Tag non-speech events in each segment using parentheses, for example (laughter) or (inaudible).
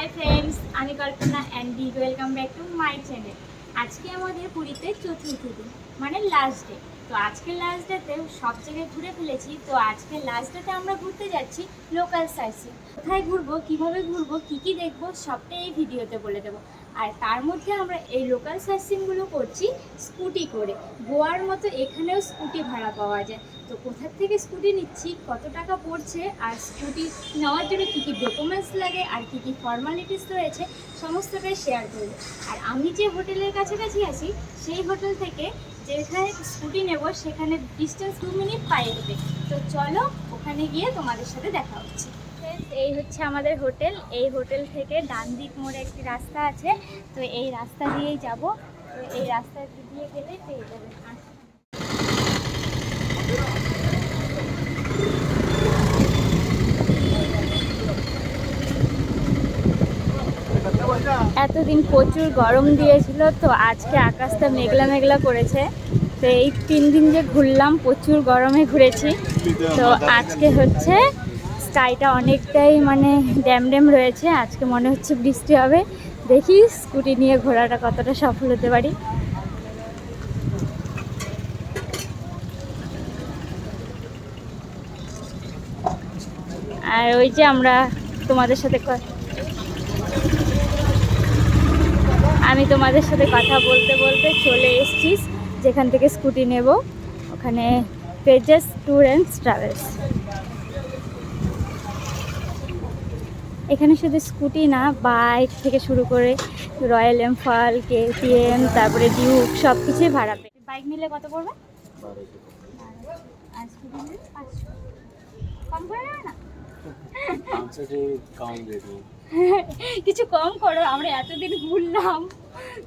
High friends আমি Kalpana and be welcome back to my channel আজকে আমাদের পুরীতে চতুর্থ দিন মানে লাস্ট ডে তো আজকে লাস্ট ডেতে সব জায়গায় ঘুরে ফেলেছি, তো আজকে লাস্ট ডেতে আমরা ঘুরতে যাচ্ছি লোকাল সাইসি কোথায় ঘুরবো, কীভাবে ঘুরবো, কী কী দেখব, সবটাই এই ভিডিওতে বলে দেবো। আর তার মধ্যে আমরা এই লোকাল সাইসিংগুলো করছি স্কুটি করে। গোয়ার মতো এখানেও স্কুটি ভাড়া পাওয়া যায়। তো কোথার থেকে স্কুটি নিচ্ছি, কত টাকা পড়ছে, আর স্কুটি নেওয়ার জন্য কী কী ডকুমেন্টস লাগে, আর কী কী ফর্মালিটিস রয়েছে, সমস্তটাই শেয়ার করব। আর আমি যে হোটেলের কাছাকাছি আছি, সেই হোটেল থেকে যেখানে স্কুটি নেব, সেখানে ডিস্টেন্স দু মিনিট পায়ে হেঁটে তো চলো ওখানে গিয়ে তোমাদের সাথে দেখা হচ্ছে। এই হচ্ছে আমাদের হোটেল। এই হোটেল থেকে ডান দিক মোড়ে একটি রাস্তা আছে। তো এই রাস্তা দিয়েই যাব। এই রাস্তা দিয়ে গেলে পেয়ে যাবে এতদিন প্রচুর গরম দিয়েছিল, তো আজকে আকাশটা মেঘলা মেঘলা করেছে। তো এই তিন দিন যে ঘুরলাম, প্রচুর গরমে ঘুরেছি। তো আজকে হচ্ছে স্কাইটা অনেকটাই মানে ড্যাম ড্যাম রয়েছে। আজকে মনে হচ্ছে বৃষ্টি হবে। দেখি স্কুটি নিয়ে ঘোরাটা কতটা সফল হতে পারি। আর ওই যে আমরা তোমাদের সাথে আমি তোমাদের সাথে কথা বলতে বলতে চলে এসেছি এখান থেকে স্কুটি নেব ওখানে পেজেস ট্যুর অ্যান্ড ট্রাভেলস এখানে শুধু স্কুটি না বাইক থেকে শুরু করে royal Enfield K T M তারপরে ডিউক সব কিছুই ভাড়া পেয়ে বাইক নিলে কত পড়বে? (laughs) কিছু কম করো আমরা এতদিন ঘুরলাম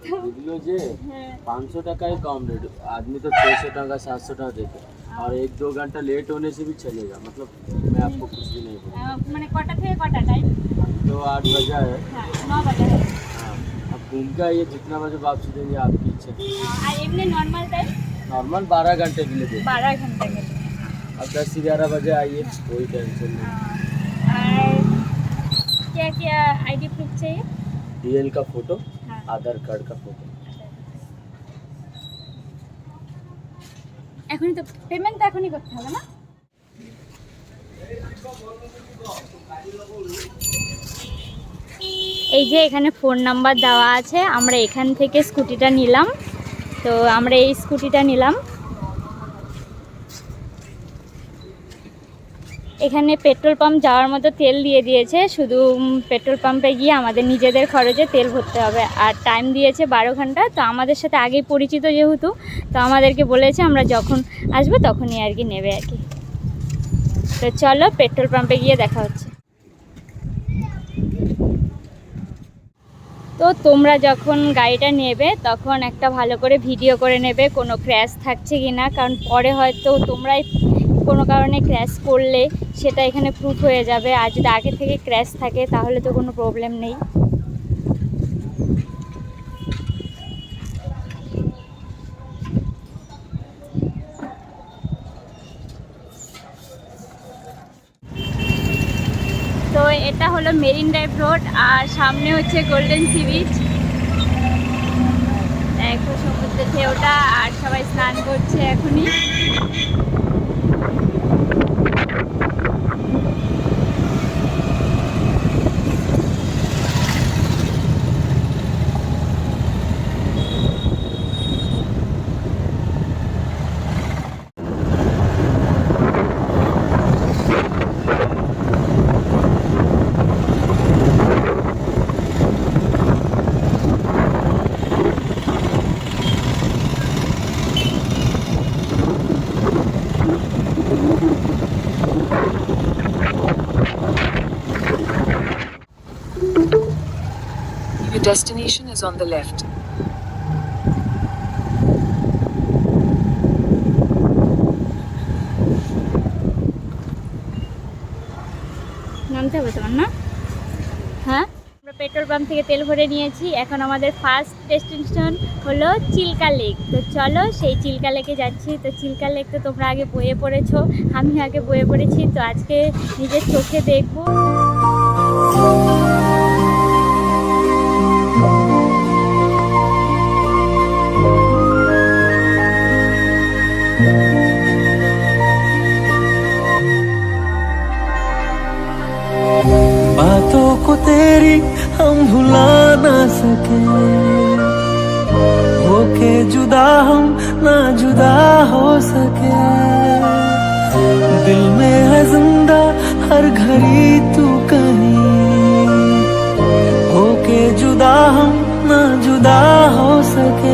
তো बुझलो जे হ্যাঁ पाँच सौ टका ही कम रेट आदमी तो छः सौ टका सात सौ टका देते और एक दो घंटा लेट होने से भी चलेगा मतलब मैं आपको कुछ भी नहीं बोलूँ আহ, মানে কটা থেকে কটা টাইম तो आठ बजा है হ্যাঁ ন বাজে হয়। हाँ अब घूम के आइए जितना बजे वापसी देंगे आपकी इच्छा আহ, আর এমনি নর্মাল টাইম नॉर्मल बारह घंटे के लिए देते বারো ঘন্টা গেলে अब दस ग्यारह बजे आइए कोई टेंशन नहीं और क्या क्या आईडी प्रूफ चाहिए डीएल का फोटो हाँ आधार कार्ड का फोटो এখনই তো পেমেন্ট তো এখনই করতে হবে না এই যে এখানে ফোন নাম্বার দেওয়া আছে আমরা এখান থেকে স্কুটিটা নিলাম তো আমরা এই স্কুটিটা নিলাম এখানে পেট্রোল পাম্প যাওয়ার মতো তেল দিয়ে দিয়েছে, শুধু পেট্রোল পাম্পে গিয়ে আমাদের নিজেদের খরচে তেল ভরতে হবে। আর টাইম দিয়েছে বারো ঘণ্টা, তো আমাদের সাথে আগেই পরিচিত যেহেতু, তো আমাদেরকে বলেছে আমরা যখন আসব তখনই আর কি নেবে আর কি। তো চলো পেট্রোল পাম্পে গিয়ে দেখা হচ্ছে। তো তোমরা যখন গাড়িটা নেবে তখন একটা ভালো করে ভিডিও করে নেবে, কোনো ক্র্যাশ থাকছে কি না কারণ পরে হয়তো তোমরাই কোনো কারণে ক্র্যাশ করলে সেটা এখানে প্রুফ হয়ে যাবে। আর যদি আগে থেকে ক্র্যাশ থাকে, তাহলে তো কোনো প্রবলেম নেই। তো এটা হলো মেরিন ড্রাইভ রোড, আর সামনে হচ্ছে গোল্ডেন সি বিচ দেখো সমুদ্রের ঢেউটা আর সবাই স্নান করছে এখনই। Your destination is on the left. হ্যাঁ? আমরা পেট্রোল পাম্প থেকে তেল ভরে নিয়েছি। এখন আমাদের ফার্স্ট ডেস্টিনেশন হলো চিল্কা লেক। তো চলো সেই চিল্কা লেকে যাচ্ছি। তো চিল্কা লেক তো তোমরা আগে বয়ে পড়েছো আমি আগে বয়ে পড়েছি। তো আজকে নিজের চোখে দেখব। बातों को तेरी हम भुला ना सके। होके जुदा हम ना जुदा हो सके। दिल में है ज़िंदा हर घड़ी तू कहीं। होके जुदा हम ना जुदा हो सके।